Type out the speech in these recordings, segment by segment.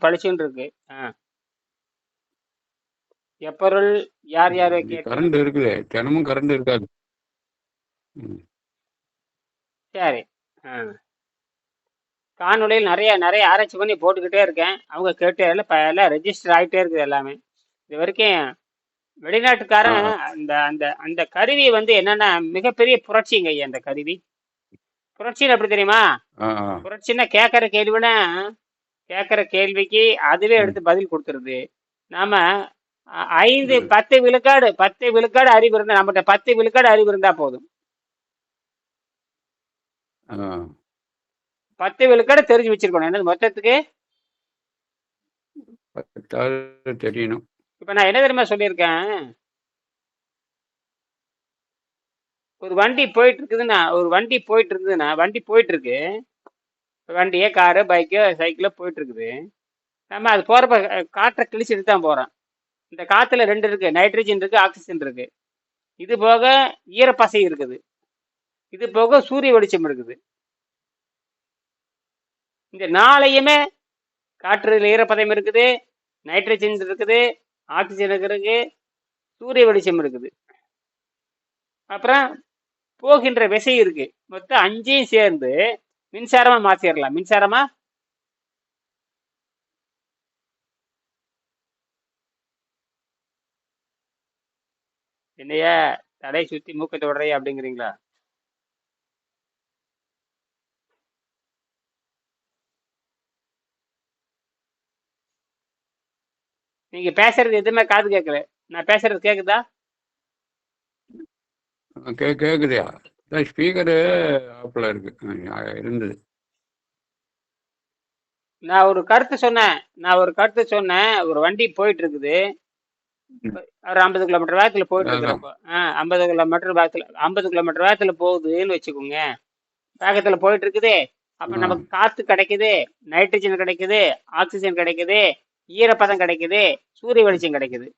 பளிச்சுன்னு இருக்கு எப்பொருள் யார் யாரை கரண்ட் இருக்குது. தினமும் கரண்ட் இருக்காது. சரி. ஆ. காணொளியில் நிறைய நிறைய ஆராய்ச்சி பண்ணி போட்டுக்கிட்டே இருக்கேன். அவங்க கேட்டு எல்லாம் ரெஜிஸ்டர் ஆகிட்டே இருக்குது எல்லாமே. இது வரைக்கும் வெளிநாட்டுக்காரன் அந்த அந்த அந்த கருவி வந்து என்னன்னா மிகப்பெரிய புரட்சிங்க ஐயா அந்த கருவி. புரட்சின்னு எப்படி தெரியுமா. புரட்சின்னா கேட்குற கேள்வினா கேட்குற கேள்விக்கு அதுவே எடுத்து பதில் கொடுத்துருது. நாம ஐந்து. பத்து விழுக்காடு பத்து விழுக்காடு அறிவு இருந்தா நம்மகிட்ட பத்து விழுக்காடு அறிவு இருந்தா போதும். பத்து விழுக்காடு தெரிஞ்சு வச்சிருக்கணும். என்னது மொத்தத்துக்கு? தெரியணும். இப்ப நான் என்ன தெரியுமா சொல்லியிருக்கேன்? ஒரு வண்டி போயிட்டு இருக்குதுன்னா ஒரு வண்டி போயிட்டு இருக்குதுன்னா வண்டி போயிட்டு இருக்கு. வண்டியே காரு பைக்கு சைக்கிளோ போயிட்டுருக்குது. நம்ம அது போகிறப்ப காற்றை கிழிச்சிட்டு தான் போகிறோம் இந்த காற்றுல ரெண்டு இருக்குது நைட்ரஜன் இருக்குது ஆக்சிஜன் இருக்குது இது போக ஈரப்பசை இருக்குது. இது போக சூரிய வெளிச்சம் இருக்குது. இந்த நாளையுமே காற்றுல ஈரப்பதம் இருக்குது நைட்ரஜன் இருக்குது ஆக்சிஜன் இருக்குது சூரிய வெளிச்சம் இருக்குது. அப்புறம் போகின்ற விசை இருக்கு. மொத்தம் அஞ்சையும் சேர்ந்து மின்சாரமா மாத்திரலாம். மின்சாரமா? என்னையா தலை சுத்தி மூக்க தொடரைய அப்படிங்கிறீங்களா? நீங்க பேசுறது எதுவுமே காது கேட்கல. நான் பேசுறது கேக்குதா? கே ஸ்பீக்கரு ஆப்பில் இருக்கு. இருந்தது. நான் ஒரு கருத்து சொன்னேன். நான் ஒரு கருத்து சொன்னேன். ஒரு வண்டி போயிட்டு இருக்குது. ஒரு ஐம்பது கிலோமீட்டர் வேகத்துல போயிட்டு. இருக்கிறப்போ ஐம்பது கிலோமீட்டர் வேகத்துல ஐம்பது கிலோமீட்டர் வேகத்துல போகுதுன்னு வச்சுக்கோங்க. வேகத்துல போயிட்டு இருக்குது அப்ப. நமக்கு காத்து கிடைக்குது. நைட்ரஜன் கிடைக்குது. ஆக்சிஜன் கிடைக்குது. ஈரப்பதம் கிடைக்குது. சூரிய வெளிச்சம் கிடைக்குது.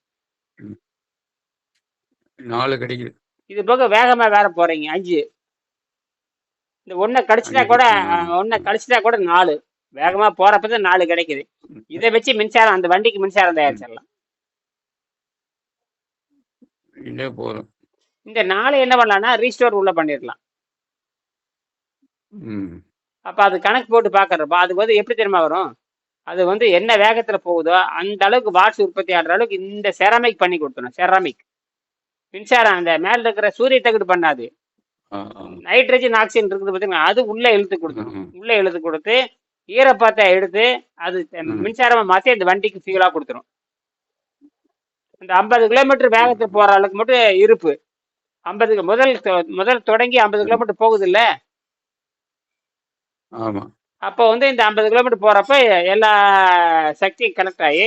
நாலு கிடைக்குது. இது போக வேகமா வேற போறீங்க. அஞ்சு. இந்த ஒன்றை கழிச்சிட்டா அஞ்சு, கூட ம். ஒன்றை கழிச்சிட்டா கூட நாலு. வேகமா போறப்பதான் நாலு கிடைக்குது. இதை வச்சு மின்சாரம் அந்த வண்டிக்கு மின்சாரம் தயாரிச்சிடலாம். போதும். இந்த நாலு என்ன பண்ணலாம்னா ரீஸ்டோர் உள்ள பண்ணிடலாம். அப்ப அது கணக்கு போட்டு பாக்குறப்ப அதுக்கு வந்து எப்படி தெரியுமா வரும்? அது வந்து என்ன வேகத்துல போகுதோ அந்த அளவுக்கு வாட்ஸ் உற்பத்தி ஆடுற அளவுக்கு இந்த செராமிக் பண்ணி கொடுத்துரும் செராமிக் மின்சாரம் அந்த மேல இருக்கிற சூரிய தகடு பண்ணாது. நைட்ரஜன் ஆக்சிஜன் இருக்குது பார்த்தீங்கன்னா அது உள்ள இழுத்து கொடுத்துரும் ம், ம். உள்ள இழுத்து கொடுத்து ஈரப்பத்தை எடுத்து அது. மின்சாரமா மாத்தி அந்த வண்டிக்கு ஃபியூலா கொடுத்துரும். இந்த ஐம்பது கிலோமீட்டர் வேகத்துல போற அளவுக்கு மட்டும் இருப்பு. ஐம்பது முதல் முதல் தொடங்கி ஐம்பது கிலோமீட்டர் போகுது இல்ல ஆமா. அப்போ வந்து இந்த ஐம்பது கிலோமீட்டர் போறப்ப எல்லா சக்தியும் கனெக்ட் ஆகி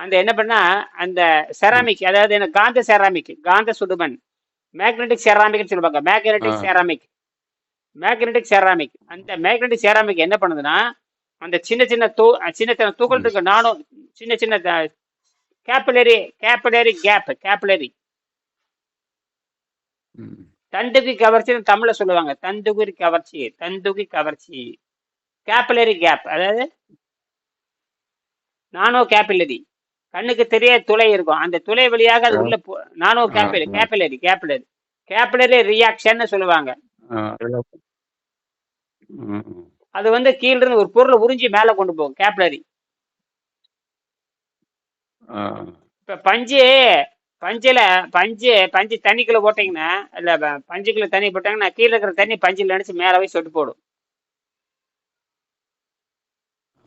அந்த என்ன பண்ணா அந்த செராமிக் அதாவது என்ன காந்த செராமிக் காந்த சுடுமண். மேக்னெட்டிக் செராமிக்னு சொல்லுவாங்க. மேக்னெட்டிக். செராமிக் மேக்னெட்டிக் செராமிக் அந்த மேக்னெட்டிக் செராமிக் என்ன பண்ணுதுன்னா அந்த சின்ன சின்ன தூ சின்ன சின்ன துகள் இருக்கு. நானும் சின்ன சின்ன கேப்பிலரி கேப்பிலரி கேப் கேப்பிலரி தண்டுகி கவர்ச்சின்னு தமிழ்ல சொல்லுவாங்க. தந்துகுரி கவர்ச்சி தந்துகி கவர்ச்சி. கேப்பிலரி கேப் அதாவது நானோ கேப்பிலரி கண்ணுக்கு தெரிய துளை இருக்கும். அந்த துளை வழியாக அது உள்ள நானோ கேப்பிலரி ஆ. கேப்பிலரி கேப்பிலரி கேப்பிலரி ரியாக்ஷன் சொல்லுவாங்க. அது வந்து கீழ இருந்து ஒரு பொருளை உறிஞ்சி மேல கொண்டு போகும் கேப்பிலரி ஆ, இப்ப பஞ்சு பஞ்சுல பஞ்சு பஞ்சு தண்ணிக்குள்ள போட்டீங்கன்னா இல்ல பஞ்சுக்குள்ள தண்ணி போட்டாங்கன்னா கீழே இருக்கிற தண்ணி பஞ்சில் நினைச்சு மேல போய் சொட்டு போடும்.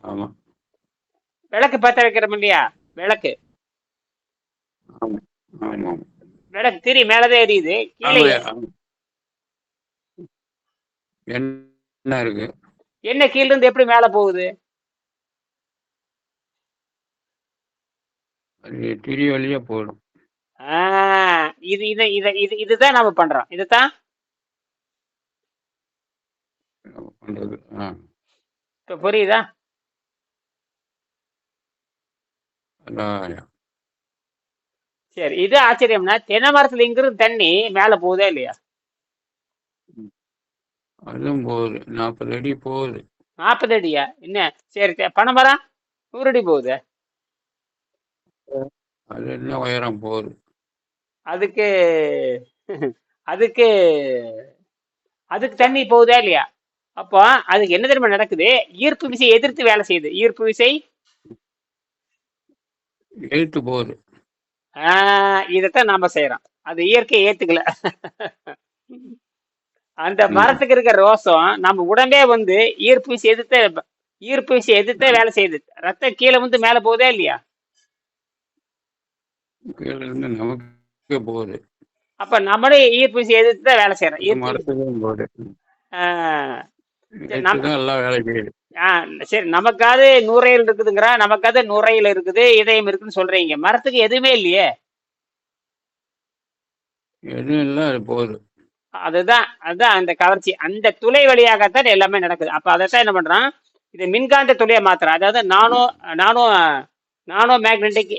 ஆமா. விளக்கு பத்த வைக்கிறோம் இல்லையா? விளக்கு விளக்கு திரி மேலதான் எரியுது. கீழே. என்ன இருக்கு? என்ன கீழ இருந்து எப்படி மேல போகுது? திரி வழியா போயிடும். ஆ, இது இது இது இது இதுதான் நாம பண்றோம். இதுதான்? இப்ப புரியுதா அதான் சரி இது ஆச்சரியம்னா தென்னை மரத்துல இங்கிருந்து தண்ணி மேல போகுதா இல்லையா? அதுவும் போகுது. நாற்பது அடி போகுது. நாற்பது அடியா? என்ன? சரி சரி, பனைமரம் நூறு அடி போகுது? அது என்ன உயரம் போகுது? அதுக்கு அதுக்கு அதுக்கு தண்ணி போகுதா இல்லையா? அப்போ அதுக்கு என்ன தெரியுமா நடக்குது? ஈர்ப்பு விசை எதிர்த்து வேலை செய்யுது. ஈர்ப்பு விசை எழுத்து போகுது இதைத்தான் நாம செய்யறோம். அது இயற்கை ஏத்துக்கல. அந்த மரத்துக்கு இருக்கிற ரோசம் நம்ம உடம்பே வந்து ஈர்ப்பு விசை எதிர்த்த ஈர்ப்பு விசை எதிர்த்தே வேலை செய்யுது. ரத்தம் கீழே வந்து மேல போகுதா இல்லையா? கீழே இருந்து நமக்கே போகுது. அப்ப நம்மளே ஈர்ப்பு விசை எதிர்த்து தான் வேலை செய்யறோம் மரத்துக்கும் போகுது. ஆஹ் சரி நமக்காவது நுரையீரல் இருக்குதுங்கிறா நமக்காவது நுரையீரல் இருக்குது இதயம் இருக்குன்னு சொல்றீங்க. மரத்துக்கு எதுவுமே இல்லையே? எதுவும் இல்லை போகுது அதுதான் அதுதான் அந்த கவர்ச்சி. அந்த துளை வழியாகத்தான் எல்லாமே நடக்குது. அப்ப அதைத்தான் என்ன பண்றான்? இது மின்காந்த துளையை மாத்துறான். அதாவது nano nano nano magnetic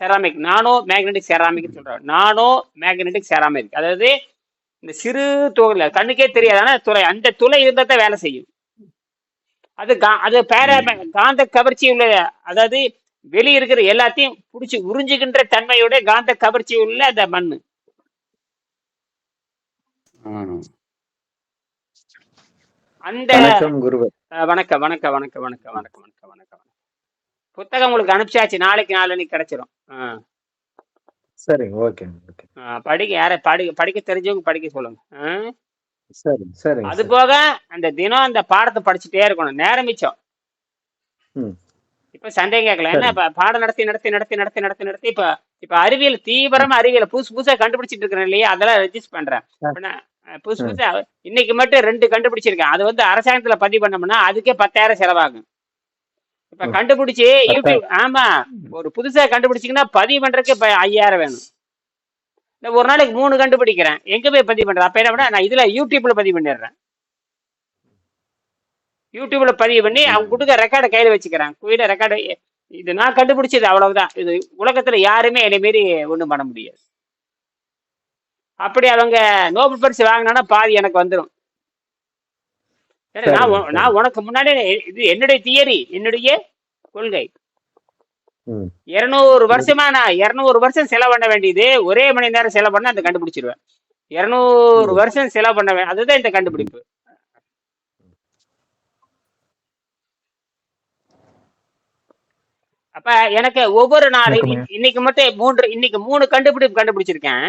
ceramic nano magnetic ceramic சொல்றான் நானோ மேக்னெட்டிக் செராமிக். அதாவது இந்த சிறு துளை கண்ணுக்கே தெரியாது ஆனா துளை அந்த துளை இருந்தா தான் வேலை செய்யும். அது கா- அது பேர காந்த கவர்ச்சி உள்ள அதாவது வெளிய இருக்கிற எல்லாத்தையும் புடிச்சு உறிஞ்சுகின்ற தன்மையோட காந்த கவர்ச்சி உள்ள அந்த மண்ணு. அந்த வணக்கம் வணக்கம் வணக்கம் வணக்கம் வணக்கம் வணக்கம் வணக்கம் வணக்கம். புத்தகம் உங்களுக்கு அனுப்பிச்சாச்சு. நாளைக்கு நாளைக்கு கிடைச்சிரும். சரிங்க ஓகே ஓகே. படிக்க யார படி படிக்க தெரிஞ்சவங்க படிக்க சொல்லுங்க? சரி சரிங்க அது சரி. போக அந்த தினம் அந்த பாடத்தை படிச்சுட்டே இருக்கணும் நேரம் மிச்சம். இப்ப சந்தேகம் கேட்கல என்ன சரி. இப்ப பாடம் நடத்தி நடத்தி நடத்தி நடத்தி நடத்தி நடத்தி இப்ப இப்ப அறிவியல் தீவிரமா அறிவியல் புதுசு புதுசா கண்டுபிடிச்சிட்டு இருக்கிறேன் இல்லையா அதெல்லாம் ரெஜிஸ்டர் பண்றேன் புதுசு. புதுசா இன்னைக்கு மட்டும் ரெண்டு கண்டுபிடிச்சிருக்கேன் அது வந்து அரசாங்கத்துல பதிவு பண்ணோம்னா அதுக்கே பத்தாயிரம் செலவாகும் இப்ப. கண்டுபிடிச்சு யூடியூப் ஆமா ஒரு புதுசா கண்டுபிடிச்சிங்கன்னா பதிவு பண்றதுக்கு ஐயாயிரம் வேணும் இந்த ஒரு நாளைக்கு மூணு கண்டுபிடிக்கிறேன். எங்க போய் பதிவு பண்றேன் அப்ப என்ன பண்ண நான் இதுல யூடியூப்ல பதிவு பண்ணிடுறேன். யூடியூப்ல பதிவு பண்ணி அவங்க கொடுக்க ரெக்கார்டை கையில வச்சுக்கிறேன். குயில ரெக்கார்டு இது நான் கண்டுபிடிச்சது அவ்வளவுதான். இது உலகத்துல யாருமே என்னை மாரி ஒண்ணும் பண்ண முடியாது. அப்படி அவங்க நோபல் பரிசு வாங்கினா பாதி எனக்கு வந்துடும் நான் நான் உனக்கு முன்னாடி இது என்னுடைய தியரி என்னுடைய கொள்கை. இருநூறு வருஷமா நான் இருநூறு வருஷம் செலவு பண்ண வேண்டியது. ஒரே மணி நேரம் செலவு பண்ணா அந்த கண்டுபிடிச்சிருவேன். இருநூறு. வருஷம் செலவு பண்ண அதுதான் இந்த கண்டுபிடிப்பு. அப்ப எனக்கு ஒவ்வொரு நாளும். இன்னைக்கு மட்டும் மூன்று இன்னைக்கு மூணு கண்டுபிடிப்பு கண்டுபிடிச்சிருக்கேன்.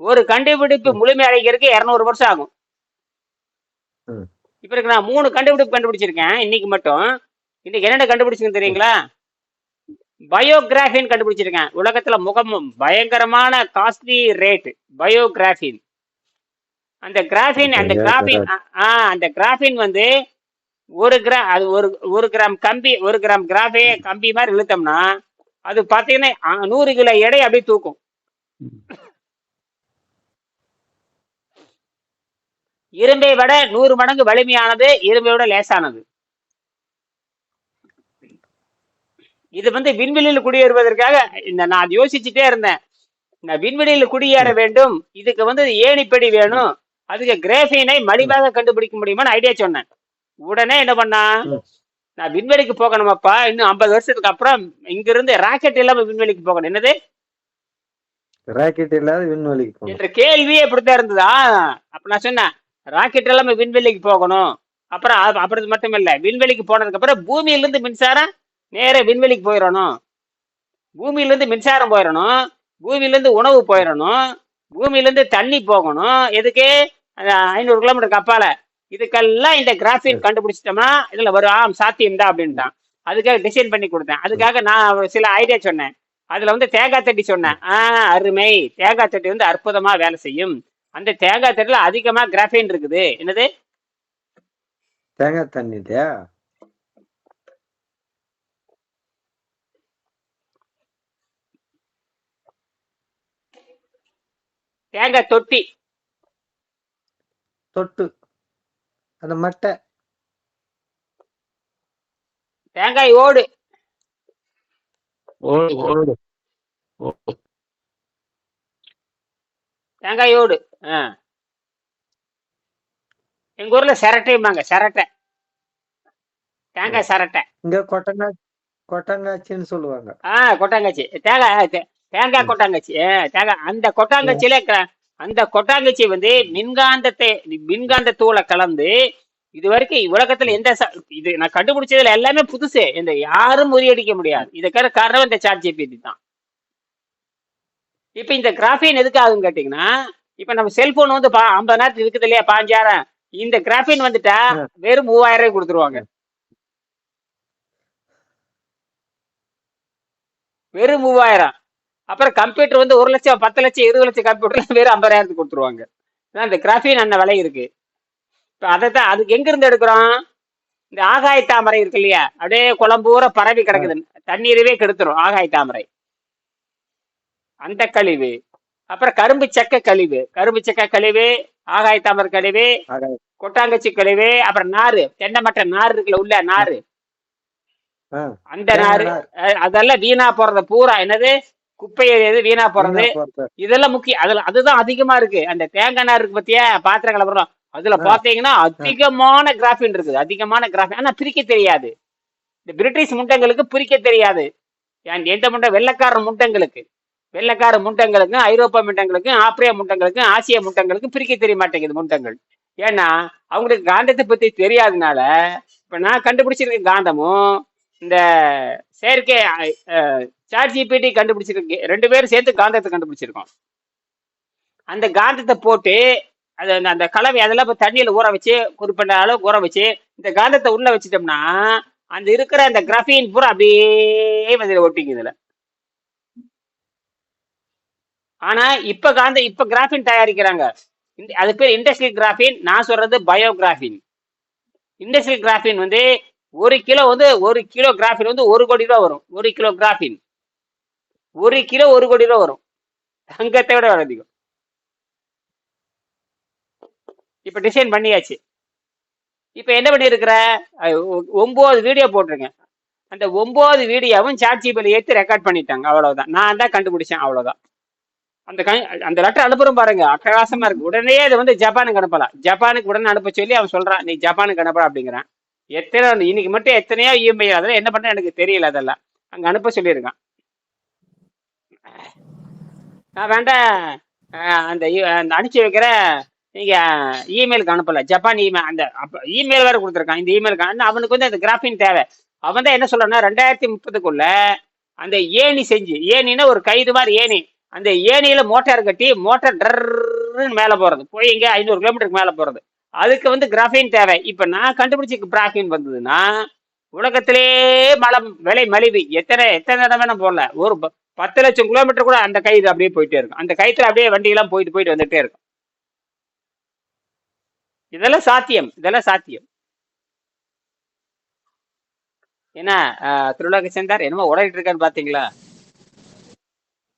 ஒரு கண்டுபிடிப்பு முழுமை அடைக்கிறதுக்கு இருநூறு வருஷம் ஆகும். இப்ப இருக்கு நான் மூணு கண்டுபிடிப்பு கண்டுபிடிச்சிருக்கேன் இன்னைக்கு மட்டும். இன்னைக்கு என்னென்ன கண்டுபிடிச்சுங்க தெரியுங்களா? பயோகிராஃபின் கண்டுபிடிச்சிருக்கேன். உலகத்துல முகம் பயங்கரமான காஸ்ட்லி ரேட் பயோகிராஃபின் அந்த கிராஃபின் அந்த கிராஃபின் ஆ அந்த கிராஃபின் வந்து ஒரு கிரா அது ஒரு ஒரு கிராம் கம்பி ஒரு கிராம் கிராஃபே கம்பி மாதிரி இழுத்தோம்னா அது பார்த்தீங்கன்னா நூறு கிலோ எடை அப்படியே தூக்கும். இரும்பை விட நூறு மடங்கு வலிமையானது இரும்பை விட லேசானது. இது வந்து விண்வெளியில் குடியேறுவதற்காக இந்த நான் அது யோசிச்சுட்டே இருந்தேன். நான் விண்வெளியில் குடியேற வேண்டும். இதுக்கு வந்து ஏணிப்படி வேணும். அதுக்கு கிராஃபீனை மலிவாக கண்டுபிடிக்க முடியுமான்னு ஐடியா சொன்னேன். உடனே என்ன பண்ணா. நான் விண்வெளிக்கு போகணுமாப்பா இன்னும் ஐம்பது வருஷத்துக்கு அப்புறம் இங்கிருந்து ராக்கெட் இல்லாம விண்வெளிக்கு போகணும். என்னது? ராக்கெட் இல்லாத விண்வெளிக்கு என்ற கேள்வியே இப்படித்தான் இருந்ததா? அப்ப நான் சொன்னேன் ராக்கெட் இல்லாம விண்வெளிக்கு போகணும். அப்புறம் அப்புறம் மட்டும் இல்ல விண்வெளிக்கு போனதுக்கு அப்புறம் பூமியில இருந்து மின்சாரம் நேர விண்வெளிக்கு போயிடணும் பூமியில இருந்து மின்சாரம் போயிடணும் பூமியில இருந்து உணவு போயிடணும் பூமியில இருந்து தண்ணி போகணும். எதுக்கு? ஐநூறு கிலோமீட்டர் கப்பால இதுக்கெல்லாம் இந்த கிராஃபின் கண்டுபிடிச்சிட்டோம்னா இதுல வரும் ஆம் சாத்தியம் தான் அப்படின்ட்டான். அதுக்காக டிசைன் பண்ணி கொடுத்தேன். அதுக்காக நான் சில ஐடியா சொன்னேன். அதுல வந்து தேங்காய் தட்டி சொன்னேன். ஆ அருமை. தேங்காய் தட்டி வந்து அற்புதமா வேலை செய்யும். அந்த தேங்காய் தட்டில அதிகமா கிராஃபின் இருக்குது. என்னது? தேங்காய் தண்ணிட்டியா தேங்காய் தொட்டி. தொட்டு. அந்த மட்டை. தேங்காய் ஓடு. ஓடு தேங்காய் ஓடு. ஆ. எங்க ஊர்ல சிரட்டைம்பாங்க சிரட்டை. தேங்காய் சிரட்டை. இங்க கொட்டநாட்டு கொட்டங்காய்ச்சின்னு சொல்லுவாங்க. ஆ கொட்டாங்கச்சி தேங்காய் தேங்காய் கொட்டாங்கச்சி. தேங்காய் அந்த கொட்டாங்கச்சியில அந்த கொட்டாங்கச்சி வந்து மின்காந்தத்தை மின்காந்த தூளை கலந்து இது வரைக்கும் உலகத்துல எந்த இது நான் கண்டுபிடிச்சதுல எல்லாமே புதுசு. இந்த யாரும் முறியடிக்க முடியாது. இதுக்கான காரணம் இந்த சாட் ஜிபிடி தான். இப்ப இந்த கிராஃபின் எதுக்கு ஆகுன்னு கேட்டீங்கன்னா இப்ப நம்ம செல்போன் வந்து பா ஐம்பது நேரத்துக்கு இருக்குது இல்லையா பாஞ்சாயிரம். இந்த கிராஃபின் வந்துட்டா. வெறும் மூவாயிரம் ரூபாய் கொடுத்துருவாங்க. வெறும் மூவாயிரம். அப்புறம் கம்ப்யூட்டர் வந்து ஒரு லட்சம் பத்து லட்சம் இருபது லட்சம் கம்ப்யூட்டர் வெறும் ஐம்பதாயிரத்துக்கு கொடுத்துருவாங்க. அதான் இந்த கிராஃபின் அந்த விலை இருக்கு. இப்போ அதை தான் அதுக்கு எங்க இருந்து எடுக்கிறோம்? இந்த ஆகாய தாமரை இருக்கு இல்லையா? அப்படியே குளம்பூரா பரவி கிடக்குது. தண்ணீரவே கெடுத்துரும் ஆகாய தாமரை. அந்த கழிவு. அப்புறம் கரும்பு சக்க கழிவு. கரும்பு சக்க கழிவு ஆகாய தாமரை கழிவு கொட்டாங்கச்சி கழிவு அப்புறம் நாறு. தென்னை மட்டை நார் இருக்குல்ல உள்ள நாறு. அந்த நாறு. அதெல்லாம் வீணா போறது பூரா என்னது? குப்பை எது வீணா போறது. இதெல்லாம் முக்கியம் அதுல அதுதான் அதிகமா இருக்கு. அந்த தேங்காய் நார் இருக்கு பத்தியா? பாத்திரம் கலப்புறோம். அதுல. பாத்தீங்கன்னா அதிகமான கிராஃபின் இருக்குது. அதிகமான கிராஃபின் ஆனா பிரிக்க தெரியாது. இந்த பிரிட்டிஷ் முண்டங்களுக்கு பிரிக்க தெரியாது. எந்த முண்டை? வெள்ளக்கார முண்டங்களுக்கு. வெள்ளக்கார முண்டங்களுக்கும் ஐரோப்பா முண்டங்களுக்கும் ஆப்பிரியா முண்டங்களுக்கும் ஆசிய முண்டங்களுக்கும் பிரிக்க தெரிய மாட்டேங்குது முண்டங்கள். ஏன்னா அவங்களுக்கு காந்தத்தை பத்தி தெரியாதனால இப்ப நான் கண்டுபிடிச்சிருக்க காந்தமும் இந்த செயற்கை சாட் ஜிபிடி கண்டுபிடிச்சிருக்கு ரெண்டு பேரும் சேர்த்து காந்தத்தை கண்டுபிடிச்சிருக்கோம். அந்த காந்தத்தை போட்டு அது அந்த- அந்த கலவை அதெல்லாம் இப்போ தண்ணியில் ஊற வச்சு குறிப்பிட்ட அளவு ஊற வச்சு இந்த காந்தத்தை உள்ள வச்சிட்டோம்னா அந்த இருக்கிற அந்த கிராஃபின் பூரா அப்படியே வந்து ஒட்டிக்குது இதில். ஆனா இப்ப காந்த இப்ப கிராஃபின் தயாரிக்கிறாங்க. அது பேர் இண்டஸ்ட்ரியல் கிராஃபின் நான் சொல்றது பயோகிராஃபின் இண்டஸ்ட்ரியல் கிராஃபின் வந்து ஒரு கிலோ வந்து ஒரு கிலோ கிராஃபின் வந்து ஒரு கோடி ரூபா வரும். ஒரு கிலோ கிராஃபின் ஒரு கிலோ ஒரு கோடி ரூபா வரும். தங்கத்தை விட வர அதிகம். இப்ப டிசைன் பண்ணியாச்சு. இப்ப என்ன பண்ணியிருக்கிற? ஒன்பது வீடியோ போட்டிருக்கேன். அந்த ஒன்பது வீடியோவும் சாட் ஜிபியில் ஏற்றி ரெக்கார்ட் பண்ணிட்டாங்க. அவ்வளவுதான். நான் தான் கண்டுபிடிச்சேன் அவ்வளவுதான். அந்த கை- அந்த லெட்டர் அனுப்புறோம் பாருங்க. அட்டகாசமா இருக்கு. உடனே அது வந்து ஜப்பானுக்கு அனுப்பலாம். ஜப்பானுக்கு உடனே அனுப்ப சொல்லி அவன் சொல்றான். நீ ஜப்பானுக்கு அனுப்பலாம் அப்படிங்கிறான். எத்தனை இன்னைக்கு மட்டும் எத்தனையோ இஎம்ஐ அதெல்லாம் என்ன பண்ண எனக்கு தெரியல அதெல்லாம். அங்க அனுப்ப சொல்லியிருக்கான். நான் வேண்டாம் அந்த இ- அந்த அனுப்பிச்சி வைக்கிற நீங்க இமெயிலுக்கு அனுப்பல. ஜப்பான் இமெயில் அந்த இமெயில் வேற கொடுத்துருக்கான். இந்த இமெயிலுக்கு அவனுக்கு வந்து அந்த கிராஃபின் தேவை. அவன் தான் என்ன சொல்றான்னா ரெண்டாயிரத்தி முப்பதுக்குள்ள அந்த ஏணி செஞ்சு ஏணின்னா ஒரு கைது மாதிரி ஏணி. அந்த ஏணியில மோட்டார் கட்டி மோட்டார் டர்ன்னு மேல போறது. போய் இங்க ஐநூறு கிலோமீட்டருக்கு மேல போறது. அதுக்கு வந்து கிராஃபின் தேவை. இப்ப நான் கண்டுபிடிச்ச கிராஃபின் வந்ததுன்னா உலகத்திலே மலம் விலை மலிவு. எத்தனை எத்தனை இடம் வேணா போடல. ஒரு ப- பத்து லட்சம் கிலோமீட்டர் கூட அந்த கயிறு அப்படியே போயிட்டே இருக்கும். அந்த கயித்துல அப்படியே வண்டியெல்லாம் போயிட்டு போயிட்டு வந்துட்டே இருக்கும். இதெல்லாம் சாத்தியம். இதெல்லாம் சாத்தியம். என்ன திருவிழாக்கு சேர்ந்தார் என்னமோ உடகிட்டு இருக்கான்னு பாத்தீங்களா?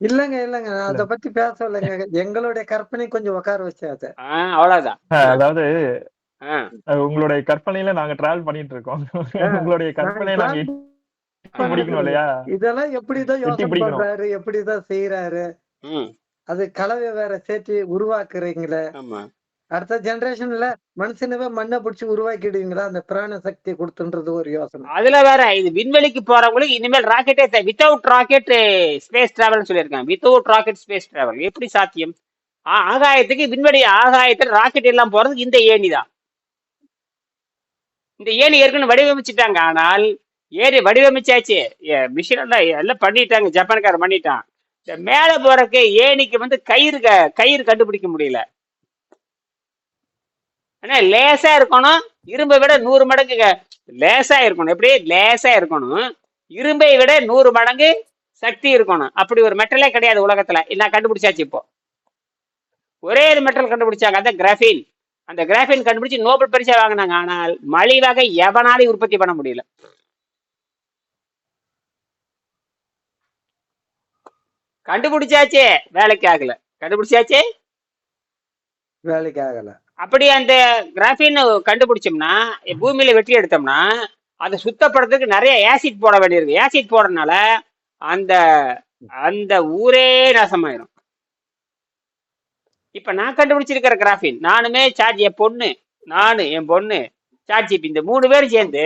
இல்லங்க இல்லங்க. அதை பத்தி பேசலைங்க எங்களுடைய கற்பனை கொஞ்சம் உட்கார வச்சாது அவ்வளவுதான். அதாவது உங்களுடைய கற்பனையில நாங்க டிராவல் பண்ணிட்டு இருக்கோம். உங்களுடைய கற்பனையை நாங்க முடிக்கணும் இல்லையா? இதெல்லாம் எப்படிதான் யோசனை. பண்றாரு எப்படிதான் செய்யறாரு ம். அது கலவை வேற சேர்த்து உருவாக்குறீங்களே. ஆமா. அடுத்த ஜெனரேஷன்ல மனுஷனவே மண்ணை பிடிச்சி உருவாக்கிடுவீங்களா? அந்த பிராண சக்தி கொடுத்துன்றது ஒரு யோசனை. அதுல வேற இது விண்வெளிக்கு போறவங்களுக்கு இனிமேல் ராக்கெட்டே வித்தவுட் ராக்கெட் ஸ்பேஸ் டிராவல் சொல்லியிருக்காங்க. வித்தவுட் ராக்கெட் ஸ்பேஸ் டிராவல் எப்படி சாத்தியம்? ஆகாயத்துக்கு விண்வெளி ஆகாயத்தில் ராக்கெட் எல்லாம் போறதுக்கு இந்த ஏணி தான். இந்த ஏணி ஏற்கனவே வடிவமைச்சிட்டாங்க. ஆனால் ஏறி வடிவமைச்சாச்சு. மிஷின் எல்லாம் எல்லாம் பண்ணிட்டாங்க. ஜப்பான்காரன் பண்ணிட்டான். இந்த மேல போறதுக்கு ஏணிக்கு வந்து கயிறு க- கயிறு கண்டுபிடிக்க முடியல. ஆனா லேசா இருக்கணும். இரும்பை விட நூறு மடங்கு லேசா இருக்கணும். எப்படி? லேசா இருக்கணும். இரும்பை விட நூறு மடங்கு சக்தி இருக்கணும். அப்படி ஒரு மெட்டலே கிடையாது உலகத்துல. நான் கண்டுபிடிச்சாச்சு இப்போ. ஒரே ஒரு மெட்டல் கண்டுபிடிச்சாங்க. அந்த கிராஃபின் அந்த கிராஃபின் கண்டுபிடிச்சு நோபல் பரிசா வாங்கினாங்க. ஆனால் மலிவாக எவனாலையும் உற்பத்தி பண்ண முடியல. கண்டுபிடிச்சாச்சே. வேலைக்கு ஆகல. கண்டுபிடிச்சாச்சே? வேலைக்கு ஆகல. அப்படி அந்த கிராஃபின் கண்டுபிடிச்சோம்னா பூமியில வெட்டி எடுத்தோம்னா அதை சுத்தப்படுறதுக்கு நிறைய ஆசிட் போட வேண்டியிருக்கு. ஆசிட் போடுறதுனால அந்த அந்த ஊரே நாசமாயிரும். இப்ப நான் கண்டுபிடிச்சிருக்கிற கிராஃபின் நானுமே சார்ஜ் என் பொண்ணு நானு என் பொண்ணு சார்ஜ் இந்த மூணு பேரும் சேர்ந்து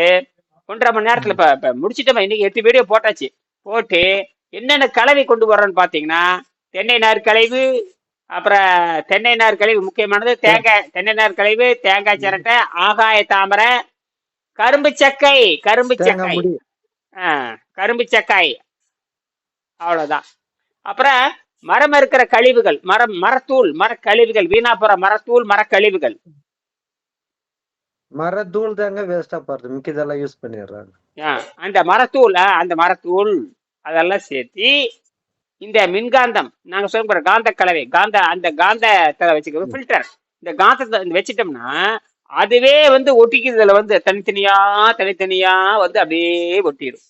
ஒன்றரை மணி நேரத்துல இப்ப இப்ப முடிச்சிட்டோம். இன்னைக்கு எட்டு வீடியோ போட்டாச்சு. போட்டு என்னென்ன கலவை கொண்டு வர்றோம்னு பாத்தீங்கன்னா தென்னை நார் கழிவு அப்புறம் தென்னை நார் கழிவு முக்கியமானது தேங்காய் தென்னை நார் கழிவு தேங்காய் சிரட்டை ஆகாய தாமரை கரும்பு சக்கை கரும்பு தேங்காய் சக்கை. முடி. ஆ, கரும்பு சக்காய். அவ்வளவுதான். அப்புறம் மரம் இருக்கிற கழிவுகள் மரம் மரத்தூள் மரக்கழிவுகள் வீணா போற மரத்தூள் மரக்கழிவுகள். மரத்தூள் தாங்க வேஸ்டா போறது. மிக்கதெல்லாம் யூஸ் பண்ணிடுறாங்க. அந்த மரத்தூள் அந்த மரத்தூள் அதெல்லாம் சேர்த்து இந்த மின்காந்தம் நாங்க சொல்ல போற காந்த கலவை காந்த அந்த காந்தத்தை வச்சுக்கிறது ஃபில்டர் இந்த காந்தத்தை இந்த வச்சிட்டோம்னா அதுவே வந்து ஒட்டிக்கிறதுல வந்து தனித்தனியா தனித்தனியா வந்து அப்படியே ஒட்டிடும்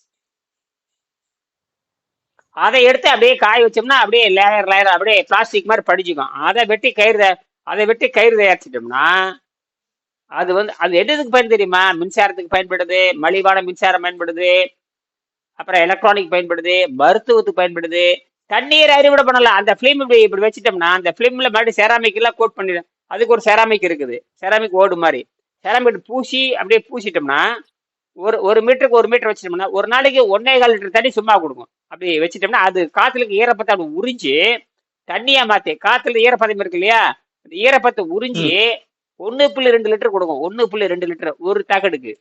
அதை எடுத்து அப்படியே காய வச்சோம்னா அப்படியே லேயர் லேயர் அப்படியே பிளாஸ்டிக் மாதிரி படிச்சுக்கும். அதை வெட்டி கயிறு அதை வெட்டி கயிறு தயாரிச்சிட்டோம்னா அது வந்து அது எதுக்கு பயன் தெரியுமா? மின்சாரத்துக்கு பயன்படுது மலிவான மின்சாரம் பயன்படுது அப்புறம் எலக்ட்ரானிக் பயன்படுது மருத்துவத்துக்கு பயன்படுது தண்ணீர் அறுவடை பண்ணலாம் அந்த ஃபிலிம் இப்படி இப்படி வச்சிட்டோம்னா அந்த ஃபிலிம்ல மறுபடியும் செராமிக் எல்லாம் கோட் பண்ணிடும் அதுக்கு ஒரு செராமிக் இருக்குது. செராமிக் ஓடு மாதிரி. செராமிக் பூசி அப்படியே பூசிட்டோம்னா ஒரு ஒரு மீட்டருக்கு ஒரு மீட்டர் வச்சிட்டோம்னா ஒரு நாளைக்கு ஒன்னே கால் லிட்டர் தண்ணி சும்மா கொடுக்கும். அப்படி வச்சிட்டோம்னா அது காத்துல இருக்க ஈரப்பத்தை அப்படி உறிஞ்சு தண்ணியா மாத்தி காத்துல ஈரப்பதம் இருக்கு இல்லையா? அந்த ஈரப்பத்தை உறிஞ்சி ஒன்னு புள்ளி ரெண்டு லிட்டர் கொடுக்கும். ஒன்னு புள்ளி ரெண்டு லிட்டர். ஒரு தகடுக்கு.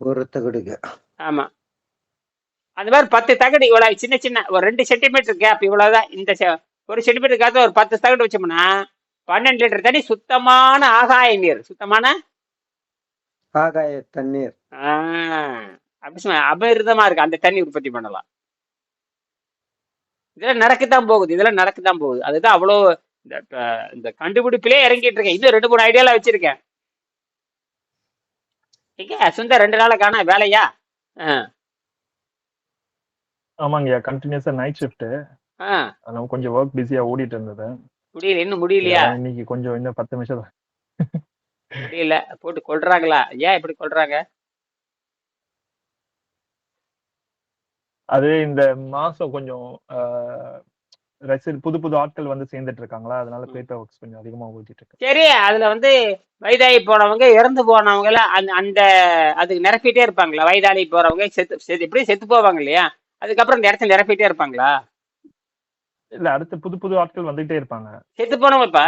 ஒரு தகடுக்கு. ஆமா. அந்த மாதிரி பத்து தகடு இவ்வளவு சின்ன சின்ன ஒரு ரெண்டு சென்டிமீட்டர் கேப் இவ்வளவுதான். இந்த ஒரு சென்டிமீட்டர் கேப் ஒரு பத்து தகடு வச்சோம்னா பன்னெண்டு லிட்டர் தண்ணி சுத்தமான ஆகாய நீர். சுத்தமான? ஆகாய தண்ணீர். அப்படி சொன்ன அபரிதமா இருக்கு. அந்த தண்ணி உற்பத்தி பண்ணலாம். இதெல்லாம் நடக்கத்தான் போகுது. இதெல்லாம் நடக்கத்தான் போகுது. அதுதான் அவ்வளோ இந்த இந்த கண்டுபிடிப்பிலே இறங்கிட்டு இருக்கேன். இன்னும் ரெண்டு மூணு ஐடியாலாம் வச்சிருக்கேன். சுந்தர் ரெண்டு நாளா காணா வேலையா? ஆமாங்கய்யா கண்டினியூஸா நைட் ஷிஃப்ட் அதனால கொஞ்சம் ஒர்க் பிஸியா ஓடிட்டு இருந்தது. முடியல இன்னும் முடியலையா? இன்னைக்கு கொஞ்சம் இன்னும் பத்து நிமிஷம் தான். முடியல போட்டு கொல்றாங்களா? ஏன் இப்படி கொல்றாங்க? அது இந்த மாசம் கொஞ்சம் ரசில் புது புது ஆட்கள் வந்து சேர்ந்துட்டு இருக்காங்களா? அதனால பேப்பர் ஒர்க்ஸ் கொஞ்சம் அதிகமா ஓடிட்டு இருக்கு. சரி அதுல வந்து வயதாகி போனவங்க இறந்து போனவங்க அந்த அந்த அதுக்கு நிரப்பிட்டே இருப்பாங்களா? வயதாகி போறவங்க செத்து செத்து எப்படியும் செத்து போவாங்க இல்லையா? அதுக்கப்புறம் இந்த இடத்துல நிரப்பிட்டே இருப்பாங்களா? இல்ல அடுத்து புது புது ஆட்கள் வந்துகிட்டே இருப்பாங்க. செத்து போனவங்க இப்ப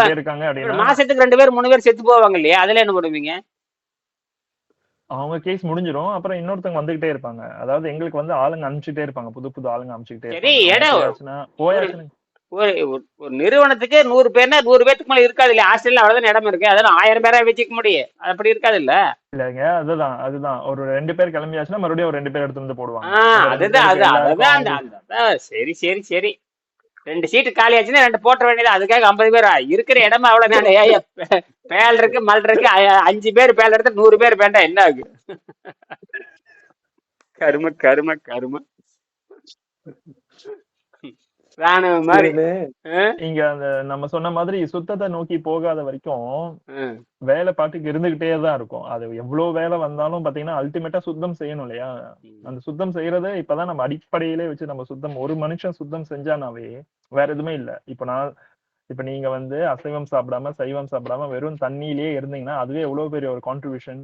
பேர் இருக்காங்க மாசத்துக்கு ரெண்டு பேர் மூணு பேர் செத்து போவாங்க இல்லையா? அதுல என்ன பண்ணுவீங்க? அவங்க கேஸ் முடிஞ்சிரும். அப்புறம் இன்னொருத்தவங்க வந்துகிட்டே இருப்பாங்க. அதாவது எங்களுக்கு வந்து ஆளுங்க அனுப்பிச்சுட்டே இருப்பாங்க. புது புது ஆளுங்க அனுப்பிச்சுட்டே இருப்பாங்க. போயாச்சுன்னா ஒரு ஒரு- நிறுவனத்துக்கு நூறு பேர்னா நூறு பேத்துக்கு மேல இருக்காது இல்லையா? ஹாஸ்டல்ல அவ்வளவுதான் இடம் இருக்கு. அதெல்லாம் ஆயிரம் பேரா வச்சுக்க முடியும். அப்படி இருக்காது இல்ல? இல்லைங்க அதுதான் அதுதான். ஒரு ரெண்டு பேர் கிளம்பியாச்சுன்னா மறுபடியும் ஒரு ரெண்டு பேர் எடுத்து வந்து போடுவாங்க. அதுதான் அது அதுதான் அதான் சரி சரி சரி. ரெண்டு சீட்டு காலி ஆச்சுன்னா ரெண்டு போட்ட வேண்டியது அதுக்காக ஐம்பது பேர்? இருக்கிற இடமா ஏய், பே- பேல் இருக்கு மல் இருக்கு. அஞ்சு பேர் பேல் எடுத்து நூறு பேர் பேண்டா என்ன ஆகும் கரும கரும கரும. ராணுவ மாதிரி? இங்க அந்த நம்ம சொன்ன மாதிரி சுத்தத்தை நோக்கி போகாத வரைக்கும். வேலை பாட்டுக்கு இருந்துகிட்டே தான் இருக்கும். அது எவ்வளவு வேலை வந்தாலும் பாத்தீங்கன்னா அல்டிமேட்டா சுத்தம் செய்யணும் இல்லையா? அந்த சுத்தம் செய்யறத இப்பதான் நம்ம அடிப்படையிலே வச்சு நம்ம சுத்தம் ஒரு மனுஷன் சுத்தம் செஞ்சானாவே வேற எதுவுமே இல்ல. இப்ப நான் இப்ப நீங்க வந்து அசைவம் சாப்பிடாம சைவம் சாப்பிடாம வெறும் தண்ணியிலேயே இருந்தீங்கன்னா அதுவே எவ்வளவு பெரிய ஒரு கான்ட்ரிபியூஷன்.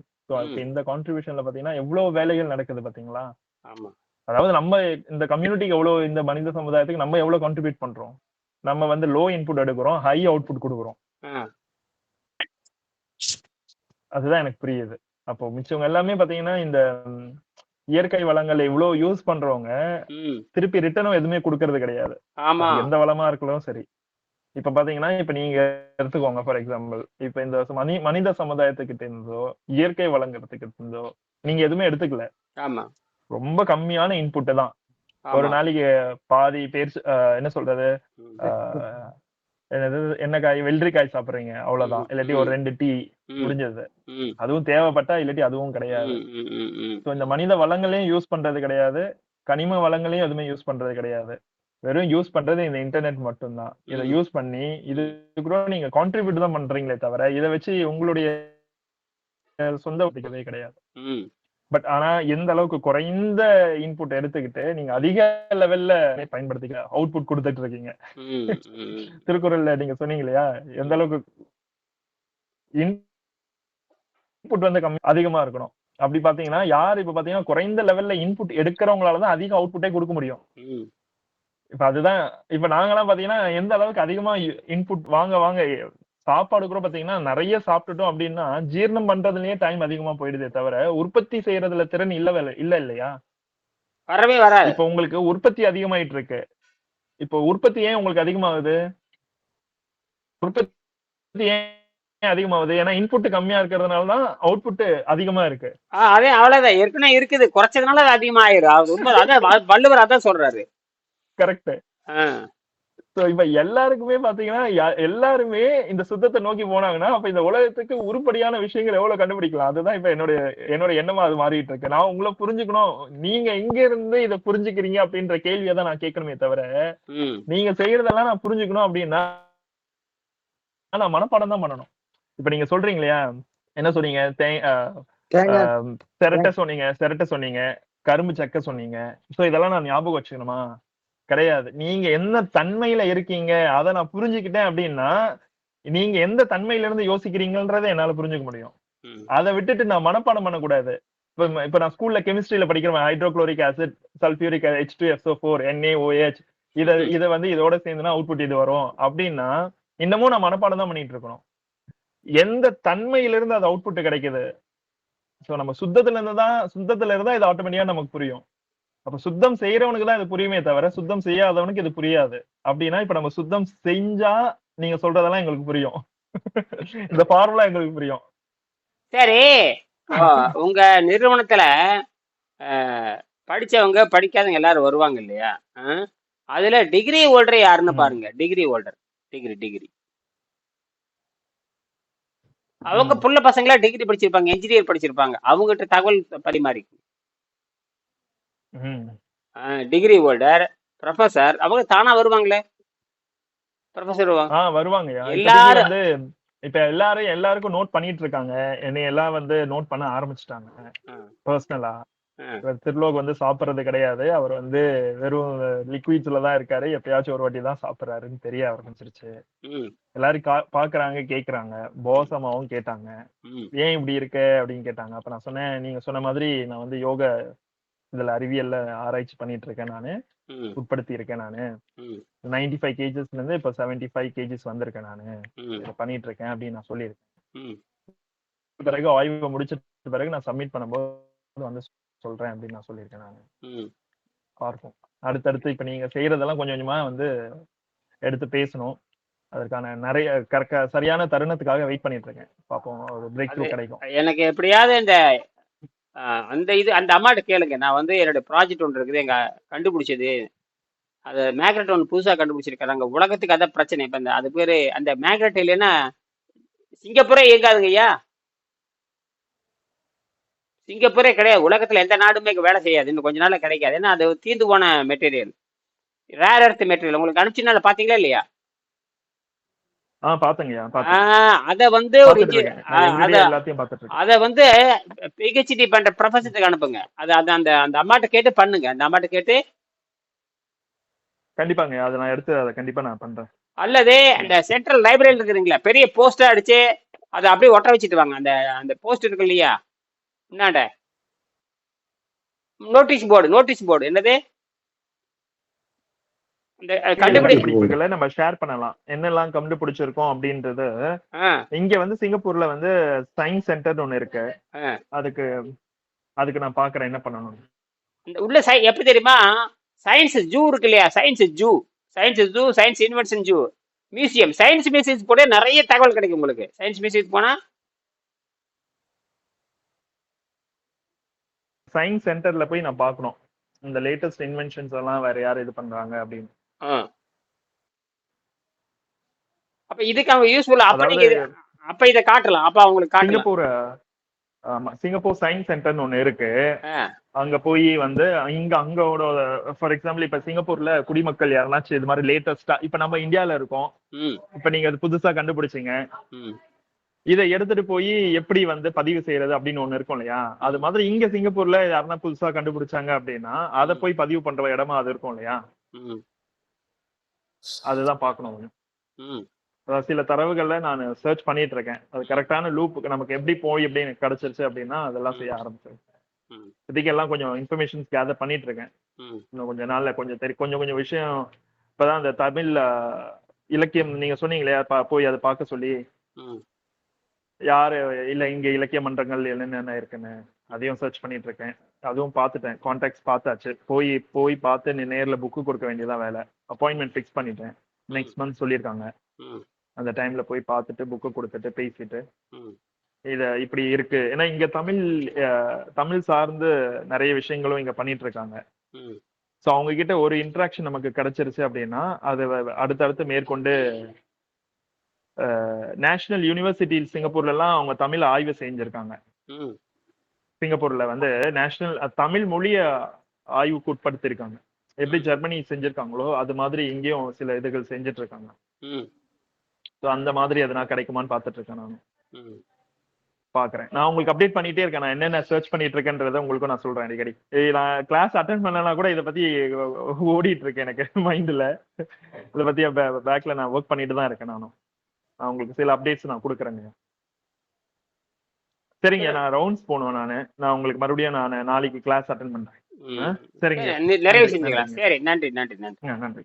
இந்த கான்ட்ரிபியூஷன்ல பாத்தீங்கன்னா எவ்வளவு வேலைகள் நடக்குது பாத்தீங்களா ஆமா. அதாவது நம்ம இந்த கம்யூனிட்டிக்கு எவ்வளவு இந்த மனித சமுதாயத்துக்கு நம்ம எவ்வளவு கான்ட்ரிபியூட் பண்றோம்? நம்ம வந்து லோ இன்புட் எடுக்கிறோம் ஹை அவுட்புட் கொடுக்குறோம். அதுதான் எனக்கு புரியுது. அப்போ மிச்சவங்க எல்லாமே பாத்தீங்கன்னா இந்த இயற்கை வளங்களை இவ்வளவு யூஸ் பண்றவங்க. திருப்பி ரிட்டர்னும் எதுவுமே கொடுக்கறது கிடையாது. எந்த வளமா இருக்கலாம் சரி. இப்ப பாத்தீங்கன்னா இப்ப நீங்க எடுத்துக்கோங்க ஃபார் எக்ஸாம்பிள் இப்ப இந்த மனி மனித சமுதாயத்துக்கிட்ட இருந்தோ இயற்கை வளங்கிறதுக்கு இருந்தோ நீங்க எதுவுமே எடுத்துக்கல. ஆமா. ரொம்ப கம்மியான இன்புட் தான். ஒரு நாளைக்கு பாதி பேர் என்ன சொல்றது? என்னது என்ன காய் வெள்ளரிக்காய் சாப்பிடுறீங்க அவ்வளவுதான். இல்லாட்டி ஒரு. ரெண்டு டீ. முடிஞ்சது. அதுவும் தேவைப்பட்டா இல்லாட்டி அதுவும் கிடையாது. இந்த மனித வளங்களையும் யூஸ் பண்றது கிடையாது. கனிம வளங்களையும் எதுவுமே யூஸ் பண்றது கிடையாது. வெறும் யூஸ் பண்றது இந்த இன்டர்நெட் மட்டும்தான். இதை. யூஸ் பண்ணி இது கூட நீங்க கான்ட்ரிபியூட் தான் பண்றீங்களே தவிர இதை வச்சு உங்களுடைய சொந்த கிடையாது. பட் ஆனா எந்த அளவுக்கு குறைந்த இன்புட் எடுத்துக்கிட்டு நீங்க அதிக லெவல்ல பயன்படுத்திக்க அவுட்புட் கொடுத்துட்டு இருக்கீங்க. திருக்குறள்ல நீங்க சொன்னீங்க இல்லையா? எந்த அளவுக்கு இன்புட் வந்து கம்மி அதிகமா இருக்கணும். அப்படி பாத்தீங்கன்னா யார் இப்ப பாத்தீங்கன்னா குறைந்த லெவல்ல இன்புட் எடுக்கிறவங்களால தான் அதிக அவுட்புட்டே கொடுக்க முடியும். இப்ப அதுதான் இப்ப நாங்கெல்லாம் பாத்தீங்கன்னா எந்த அளவுக்கு அதிகமா இன்புட் வாங்க வாங்க சாப்பாடு கூட பாத்தீங்கன்னா நிறைய சாப்பிட்டுட்டோம் அப்படின்னா ஜீரணம் பண்றதுலயே டைம் அதிகமா போயிடுதே தவிர உற்பத்தி செய்யறதுல திறன் இல்ல இல்ல இல்லையா? வரவே வராது. இப்ப உங்களுக்கு உற்பத்தி அதிகமாயிட்டு இருக்கு. இப்போ உற்பத்தி ஏன் உங்களுக்கு அதிகமாகுது? உற்பத்தி ஏன் அதிகமாகுது? ஏன்னா இன்புட் கம்மியா இருக்கிறதுனால தான் அவுட்புட் அதிகமா இருக்கு. அதே அவ்வளவுதான். ஏற்கனவே இருக்குது. குறைச்சதுனால அது அதிகமா ஆயிரும் அது உண்மை. அதான் வள்ளுவர் அதான் சொல்றாரு. கரெக்ட் சோ இப்ப எல்லாருக்குமே பாத்தீங்கன்னா எல்லாருமே இந்த சுத்தத்தை நோக்கி போனாங்கன்னா அப்ப இந்த உலகத்துக்கு உருப்படியான விஷயங்கள் எவ்வளவு கண்டுபிடிக்கலாம்? அதுதான் இப்ப என்னுடைய என்னோட எண்ணமா அது மாறிட்டு இருக்கு. நான் உங்களை புரிஞ்சுக்கணும். நீங்க இங்க இருந்து இதை புரிஞ்சுக்கிறீங்க அப்படின்ற கேள்வியை தான் நான் கேட்கணுமே தவிர நீங்க செய்யறதெல்லாம் நான் புரிஞ்சுக்கணும் அப்படின்னா நான் மனப்பாடம் தான் பண்ணணும். இப்ப நீங்க சொல்றீங்க இல்லையா? என்ன சொன்னீங்க? தே- சிரட்டை சொன்னீங்க சிரட்டை சொன்னீங்க கரும்பு சக்கை சொன்னீங்க. சோ இதெல்லாம் நான் ஞாபகம் வச்சுக்கணுமா? கிடையாது. நீங்க என்ன தன்மையில இருக்கீங்க? அதை நான் புரிஞ்சுக்கிட்டேன் அப்படின்னா நீங்க எந்த தன்மையில இருந்து யோசிக்கிறீங்கன்றதை என்னால புரிஞ்சுக்க முடியும். அதை விட்டுட்டு நான் மனப்பாடம் பண்ணக்கூடாது. இப்ப இப்ப நான் ஸ்கூல்ல கெமிஸ்ட்ரியில படிக்கிறேன் hydrochloric acid sulphuric H two SO four NaOH இத இத வந்து இதோட சேர்ந்துனா அவுட்புட் இது வரும். அப்படின்னா இன்னமும் நான் மனப்பாடம் தான் பண்ணிட்டு இருக்கணும். எந்த தன்மையில இருந்து அது அவுட்புட் கிடைக்குது? சோ நம்ம சுத்தத்துல இருந்து தான் சுத்தத்துல இருந்தா இது ஆட்டோமேட்டிக்கா நமக்கு புரியும். அப்ப சுத்தம் செய்யறவனுக்கு தான் இது புரியுமே தவிர சுத்தம் செய்யாதவனுக்கு இது புரியாது. அப்படின்னா இப்ப நம்ம சுத்தம் செஞ்சா நீங்க சொல்றதெல்லாம் எங்களுக்கு புரியும். இந்த ஃபார்முலா எங்களுக்கு புரியும். சரி. உங்க நிறுவனத்துல படிச்சவங்க படிக்காதவங்க எல்லாரும் வருவாங்க இல்லையா? அதுல டிகிரி ஹோல்டர் யாருன்னு. பாருங்க. டிகிரி ஹோல்டர் டிகிரி டிகிரி அவங்க. புள்ள பசங்களா டிகிரி படிச்சிருப்பாங்க இன்ஜினியர் படிச்சிருப்பாங்க. அவங்ககிட்ட தகவல் பரிமாறி ம். டிகிரி ஹோல்டர் ப்ரொஃபசர் அவங்க தானா வருவாங்களே? ப்ரொஃபசர் வருவாங்க ஆ வருவாங்கய்யா. எல்லாரும் வந்து இப்ப எல்லாரும் எல்லாருக்கும் நோட் பண்ணிட்டு இருக்காங்க என்னை எல்லாம் வந்து நோட் பண்ண ஆரம்பிச்சிட்டாங்க. பர்சனலா. திருலோக் வந்து சாப்பிடுறது கிடையாது. அவர் வந்து வெறும் லிக்விட்ஸ்ல தான் இருக்காரு. எப்பயாச்சும் ஒரு வாட்டி தான் சாப்பிடுறாருன்னு தெரிய ஆரம்பிச்சிருச்சு. எல்லாரும் பாக்குறாங்க கேக்குறாங்க. போஸ் அம்மாவும் கேட்டாங்க ஏன் இப்படி இருக்க? அப்படின்னு கேட்டாங்க. அப்ப நான் சொன்னேன் நீங்க சொன்ன மாதிரி நான் வந்து யோக இதுல அறிவியல்ல ஆராய்ச்சி பண்ணிட்டு இருக்கேன் நானு. உட்படுத்தி இருக்கேன் நானு. நைன்டி ஃபைவ் கேஜஸ்ல இருந்து இப்ப செவன்டி ஃபைவ் கேஜஸ் வந்திருக்கேன் நானு. இதை பண்ணிட்டு இருக்கேன் அப்படின்னு நான் சொல்லியிருக்கேன். பிறகு ஆய்வு முடிச்சிட்ட பிறகு நான் சப்மிட் பண்ணும்போது வந்து சொல்றேன் அப்படின்னு நான் சொல்லியிருக்கேன் நான். பார்ப்போம். அடுத்தடுத்து இப்ப நீங்க செய்யறதெல்லாம் கொஞ்சம் கொஞ்சமா வந்து எடுத்து பேசணும். அதற்கான நிறைய கரெக்டா சரியான தருணத்துக்காக வெயிட் பண்ணிட்டு இருக்கேன் பார்ப்போம் ஒரு பிரேக் கிடைக்கும். எனக்கு எப்படியாவது இந்த அந்த இது அந்த அம்மாட்ட கேளுங்க. நான் வந்து என்னுடைய ப்ராஜெக்ட் ஒன்று இருக்குது எங்க கண்டுபிடிச்சது. அது மேக்னெட் ஒன்று புதுசாக கண்டுபிடிச்சிருக்காங்க உலகத்துக்கு அதான் பிரச்சனை. இப்போ அந்த அது பேர் அந்த மேக்னெட் இல்லைன்னா சிங்கப்பூரே இயங்காதுங்க ஐயா. சிங்கப்பூரே கிடையாது. உலகத்தில் எந்த நாடுமே வேலை செய்யாது. இன்னும் கொஞ்ச நாள் கிடைக்காது. ஏன்னா அது தீர்ந்து போன மெட்டீரியல் ரேர் எர்த் மெட்டீரியல் உங்களுக்கு அனுப்பிச்சுனால பார்த்தீங்களா இல்லையா ஆ பாத்தங்கய்யா ஆ, பாத்தேன் அதை வந்து ஒரு அதை வந்து பிஹெச்டி பண்ற ப்ரொஃபஸருக்கு அனுப்புங்க. அது அது அந்த அந்த அம்மாட்ட கேட்டு பண்ணுங்க. அந்த அம்மாட்ட கேட்டு கண்டிப்பாங்க அதை நான் எடுத்து அதை கண்டிப்பா நான் பண்றேன். அல்லது அந்த சென்ட்ரல் லைப்ரரியில் இருக்குதுங்களா பெரிய போஸ்டர் அடிச்சு அதை அப்படியே ஒட்ட வச்சுட்டு வாங்க. அந்த அந்த போஸ்ட் இருக்கு இல்லையா? என்னாண்ட நோட்டீஸ் போர்டு நோட்டீஸ் போர்டு என்னது? கண்டுபிடிப்புகளை நம்ம ஷேர் பண்ணலாம். என்னெல்லாம் கண்டுபிடிச்சிருக்கோம் அப்படின்றது இங்க வந்து சிங்கப்பூர்ல வந்து சயின்ஸ் சென்டர் ஒண்ணு இருக்கு. அதுக்கு அதுக்கு நான் பாக்குறேன் என்ன பண்ணணும்? உள்ள சை எப்படி தெரியுமா? சயின்ஸ் ஜூ இருக்கு இல்லையா? Science zoo science zoo science invention zoo museum science museum போட நிறைய தகவல் கிடைக்கும் உங்களுக்கு. சயின்ஸ் மியூசியம் போனா? சயின்ஸ் சென்டர்ல போய் நான் பார்க்கணும் இந்த லேட்டஸ்ட் இன்வென்ஷன்ஸ் எல்லாம் வேற யார் இது பண்றாங்க அப்படின்னு. ஆ. அப்ப இதுக்கு அவங்க யூஸ்ஃபுல் அப்ப நீங்க இது- அப்ப இதை காட்டலாம். அப்ப அவங்களுக்கு காட்டலாம். சிங்கப்பூர் ஆமா சிங்கப்பூர் சயின்ஸ் சென்டர்னு ஒண்ணு இருக்கு. ஆ, அங்க போய் வந்து இங்க அங்கோட ஃபார் எக்ஸாம்பிள் இப்ப சிங்கப்பூர்ல குடிமக்கள் யாருனாச்சும் இது மாதிரி லேட்டஸ்டா இப்ப நம்ம இந்தியால இருக்கோம். ம். இப்ப நீங்க அது புதுசா கண்டுபிடிச்சீங்க. ம். இதை எடுத்துட்டு போய் எப்படி வந்து பதிவு செய்யறது அப்படின்னு ஒண்ணு இருக்கும் இல்லையா? அது மாதிரி இங்க சிங்கப்பூர்ல யாருன்னா புதுசா கண்டுபிடிச்சாங்க அப்படின்னா அதை போய் பதிவு பண்ற இடமா அது இருக்கும் இல்லையா? ம். அதுதான் பார்க்கணும் ம். அதாவது சில தரவுகளை நான் சர்ச் பண்ணிட்டு இருக்கேன் அது கரெக்டான லூப் நமக்கு எப்படி போய் எப்படி எனக்கு கிடைச்சிருச்சு அப்படின்னா அதெல்லாம் செய்ய ஆரம்பிச்சேன். இதுக்கெல்லாம் கொஞ்சம் இன்ஃபர்மேஷன்ஸ் கேதர் பண்ணிட்டு இருக்கேன் இன்னும் கொஞ்ச நாள்ல கொஞ்சம் தெரி கொஞ்சம் கொஞ்சம் விஷயம் இப்பதான் அந்த தமிழ் இலக்கியம் நீங்க சொன்னீங்களே போய் அதை பார்க்க சொல்லி யாரு இல்ல இங்க இலக்கிய மன்றங்கள் என்னென்ன இருக்குன்னு அதையும் சர்ச் பண்ணிட்டு இருக்கேன் அதுவும் பார்த்துட்டேன். கான்டாக்ட்ஸ் பார்த்தாச்சு. போய் போய் பார்த்து நீ நேர்ல புக்கு கொடுக்க வேண்டியதான் வேலை. அப்பாயின்மெண்ட் ஃபிக்ஸ் பண்ணிட்டேன். நெக்ஸ்ட் மந்த் சொல்லியிருக்காங்க. அந்த டைம்ல போய் பார்த்துட்டு புக்கு கொடுத்துட்டு பேசிட்டு. இத இப்படி இருக்கு. ஏன்னா இங்க தமிழ் தமிழ் சார்ந்து நிறைய விஷயங்களும் இங்க பண்ணிட்டு இருக்காங்க ஸோ அவங்க கிட்ட ஒரு இன்ட்ராக்ஷன் நமக்கு கிடைச்சிருச்சு அப்படின்னா அது அடுத்தடுத்து மேற்கொண்டு நேஷனல் யூனிவர்சிட்டி சிங்கப்பூர்ல எல்லாம் அவங்க தமிழ் ஆய்வு செஞ்சிருக்காங்க. சிங்கப்பூர்ல வந்து நேஷனல் தமிழ் மொழிய ஆய்வுக்கு உட்படுத்திருக்காங்க எப்படி ஜெர்மனி செஞ்சிருக்காங்களோ அது மாதிரி இங்கேயும் சில இதுகள் செஞ்சுட்டு இருக்காங்க ஸோ அந்த மாதிரி எதனா கிடைக்குமான்னு பார்த்துட்டு இருக்கேன் நான் பாக்குறேன் நான் உங்களுக்கு அப்டேட் பண்ணிட்டே இருக்கேன். நான் என்னென்ன சர்ச் பண்ணிட்டு இருக்கேன்றத உங்களுக்கும் நான் சொல்றேன் அடிக்கடி. நான் கிளாஸ் அட்டன் பண்ணலனா கூட இதை பத்தி ஓடிட்டு இருக்கு எனக்கு மைண்ட்ல இதை பத்தி பேக்ல நான் ஒர்க் பண்ணிட்டு தான் இருக்கேன் நானும் நான் உங்களுக்கு சில அப்டேட்ஸ் நான் கொடுக்குறேங்க. சரிங்க நான் ரவுண்ட்ஸ் போகணும் நான். நான் உங்களுக்கு மறுபடியும் நான் நாளைக்கு கிளாஸ் அட்டன் பண்றேன். சரிங்க. சரி, நிறைய செஞ்சுக்கலாம். சரி நன்றி நன்றி நன்றி. நன்றி.